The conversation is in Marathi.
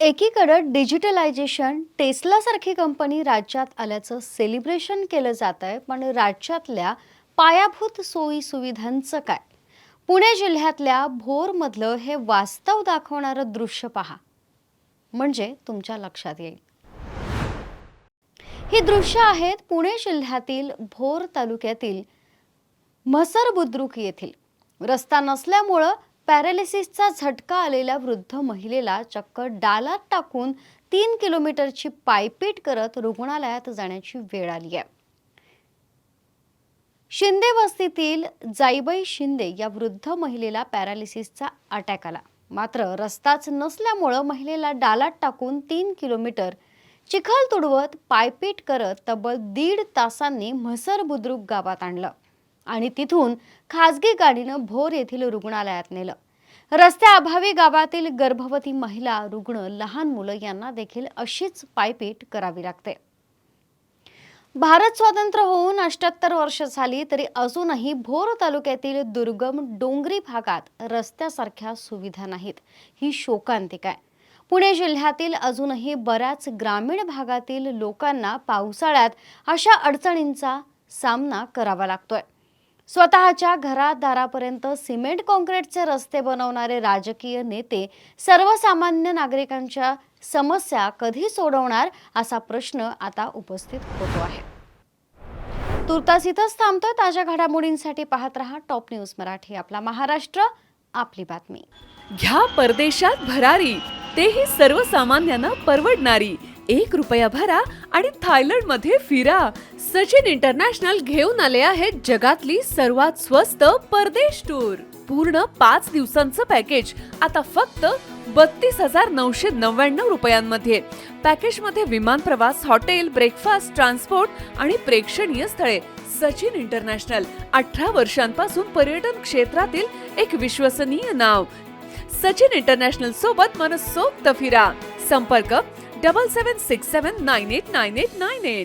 एकीकडं डिजिटलायझेशन टेस्लासारखी कंपनी राज्यात आल्याचं सेलिब्रेशन केलं जात आहे पण राज्यातल्या पायाभूत सोयी सुविधांचं काय? पुणे जिल्ह्यातल्या भोरमधलं हे वास्तव दाखवणारं दृश्य पहा. म्हणजे तुमच्या लक्षात येईल. ही दृश्य आहेत पुणे जिल्ह्यातील भोर तालुक्यातील म्हसर बुद्रुक येथील. रस्ता नसल्यामुळं पॅरालिसिसचा झटका आलेल्या वृद्ध महिलेला चक्क डालात टाकून तीन किलोमीटरची पायपीट करत रुग्णालयात जाण्याची वेळ आली आहे. शिंदे वस्तीतील जाईबाई शिंदे या वृद्ध महिलेला पॅरालिसिसचा अटॅक आला. मात्र रस्ताच नसल्यामुळं महिलेला डालात टाकून तीन किलोमीटर चिखल तुडवत पायपीट करत तब्बल दीड तासांनी म्हसर बुद्रुक गावात आणलं. आणि तिथून खासगी गाडीनं भोर येथील रुग्णालयात नेलं. रस्त्याअभावी गावातील गर्भवती महिला रुग्ण लहान मुलं यांना देखील अशीच पायपीट करावी लागते. भारत स्वतंत्र होऊन अष्ट्याहत्तर वर्ष झाली तरी अजूनही भोर तालुक्यातील दुर्गम डोंगरी भागात रस्त्यासारख्या सुविधा नाहीत. ही शोकांतिका आहे. पुणे जिल्ह्यातील अजूनही बऱ्याच ग्रामीण भागातील लोकांना पावसाळ्यात अशा अडचणींचा सामना करावा लागतोय. स्वतःच्या घरादारापर्यंत सिमेंट काँक्रीटचे रस्ते बनवणारे राजकीय नेते सर्वसामान्य नागरिकांच्या समस्या कधी सोडवणार असा प्रश्न आता उपस्थित होतो आहे. तुर्तास इथंच थांबतोय ताज्या घडामोडींसाठी पाहत रहा टॉप न्यूज मराठी आपला महाराष्ट्र आपली बातमी. घ्या परदेशात भरारी तेही सर्वसामान्यांना परवडणारी. एक रुपया भरा आणि थायलंडमध्ये फिरा. सचिन इंटरनॅशनल घेऊन आले आहेत जगातली सर्वात स्वस्त परदेश टूर. पूर्ण पाच दिवसांचं पॅकेज. आता फक्त बत्तीस हजार नऊशे नव्याण्णव रुपयांमध्ये. पॅकेजमध्ये विमान प्रवास हॉटेल ब्रेकफास्ट ट्रान्सपोर्ट आणि प्रेक्षणीय स्थळे. सचिन इंटरनॅशनल अठरा वर्षांपासून पर्यटन क्षेत्रातील एक विश्वसनीय नाव. सचिन इंटरनॅशनल सोबत मनसोक्त फिरा. संपर्क double seven six seven nine eight nine eight nine eight